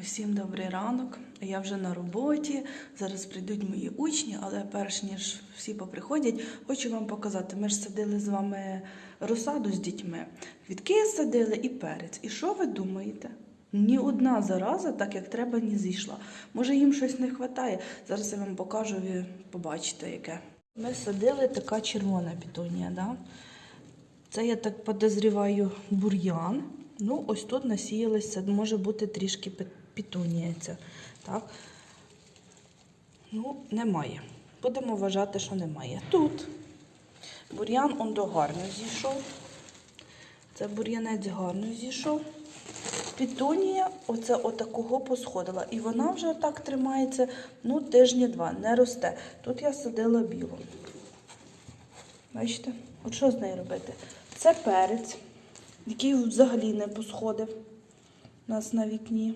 Усім добрий ранок. Я вже на роботі. Зараз прийдуть мої учні, але перш ніж всі поприходять, хочу вам показати. Ми ж садили з вами розсаду з дітьми. Квітки садили і перець. І що ви думаєте? Ні одна зараза, так як треба, не зійшла. Може, їм щось не вистачає. Зараз я вам покажу, ви побачите, яке. Ми садили така червона пітонія, да? Це, я так подозріваю, бур'ян. Ну, ось тут насіялися, може бути трішки пе- пітунія ця. Так? Ну, немає. Будемо вважати, що немає. Тут бур'ян он до гарно зійшов. Це бур'янець гарно зійшов. Пітунія оце отакого посходила. І вона вже так тримається ну, тижні два, не росте. Тут я садила білу. Бачите? От що з нею робити? Це перець, який взагалі не посходив у нас на вікні.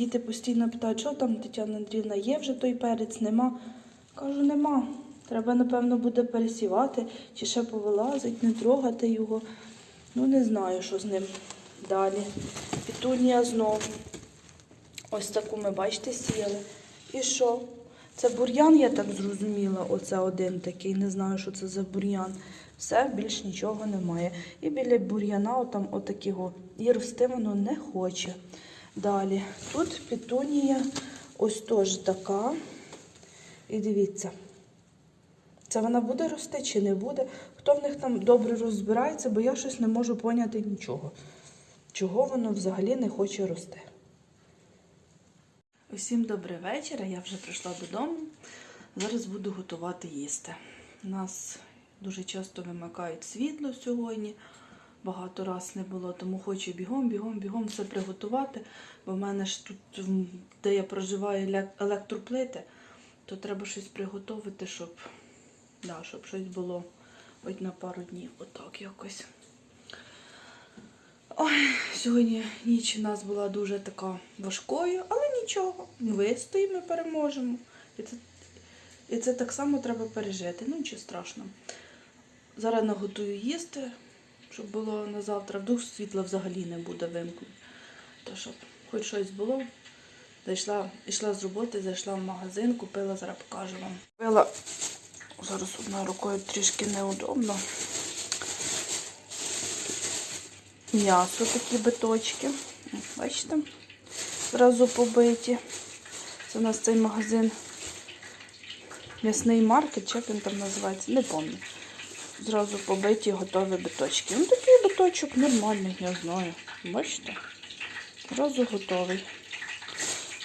Діти постійно питають, що там Тетяна Андріївна, є вже той перець, нема. Кажу, нема. Треба, напевно, буде пересівати, чи ще повилазить, не трогати його. Ну, не знаю, що з ним далі. Пітунія знову. Ось таку ми, бачите, сіяли. І що? Це бур'ян, я так зрозуміла. Оце один такий, не знаю, що це за бур'ян. Все, більш нічого немає. І біля бур'яна, отам отакого, і рости воно не хоче. Далі. Тут пітунія ось теж така. І дивіться. Це вона буде рости чи не буде? Хто в них там добре розбирається, бо я щось не можу поняти нічого. Чого воно взагалі не хоче рости. Усім добрий вечір. Я вже прийшла додому. Зараз буду готувати їсти. У нас дуже часто вимикають світло сьогодні. Багато раз не було, тому хочу бігом, бігом, бігом все приготувати. Бо в мене ж тут, де я проживаю, елек- електроплити, то треба щось приготувати, щоб, да, щоб щось було хоч на пару днів. Отак якось. Ой, сьогодні ніч у нас була дуже така важкою, але нічого. Вистоїмо переможемо. І це, і це так само треба пережити. Ну, нічого страшного. Зараз наготую їсти, щоб було на завтра. Вдруг світла взагалі не буде вимкнути. То щоб хоч щось було. Зайшла, йшла з роботи, зайшла в магазин, купила, зараз покажу вам. Купила зараз одною рукою трішки неудобно. М'ясо такі биточки. Бачите? Зразу побиті. Це у нас цей магазин м'ясний маркет, як він там називається, не пам'ятаю. Зразу побиті готові биточки. Ну такий биточок нормальний, я знаю. Бачите? Зразу готовий.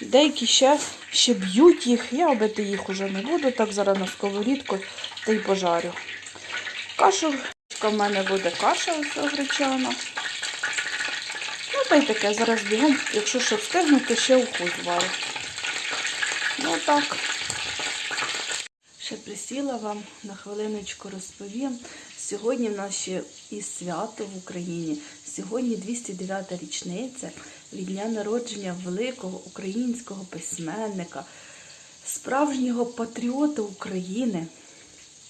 Деякі ще, ще б'ють їх, я обити їх уже не буду, так зараз на сковорідку та й пожарю. Кашу в мене буде каша ось гречана. Ну, та й таке, зараз бігом, якщо що встигну, то ще уху зварю. Ну так. Ще присіла вам на хвилиночку розповім. Сьогодні в нас ще і свято в Україні. Сьогодні 209 та річниця від дня народження великого українського письменника, справжнього патріота України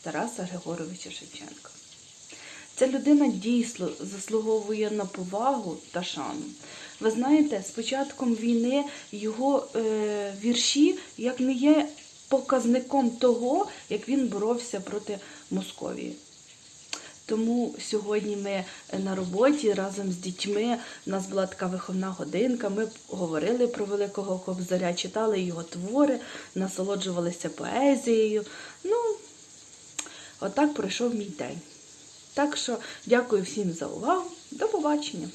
Тараса Григоровича Шевченка. Ця людина дійсно заслуговує на повагу та шану. Ви знаєте, з початком війни його е, вірші як не є показником того, як він боровся проти Московії. Тому сьогодні ми на роботі разом з дітьми. У нас була така виховна годинка. Ми говорили про великого кобзаря, читали його твори, насолоджувалися поезією. Ну, отак пройшов мій день. Так що дякую всім за увагу. До побачення!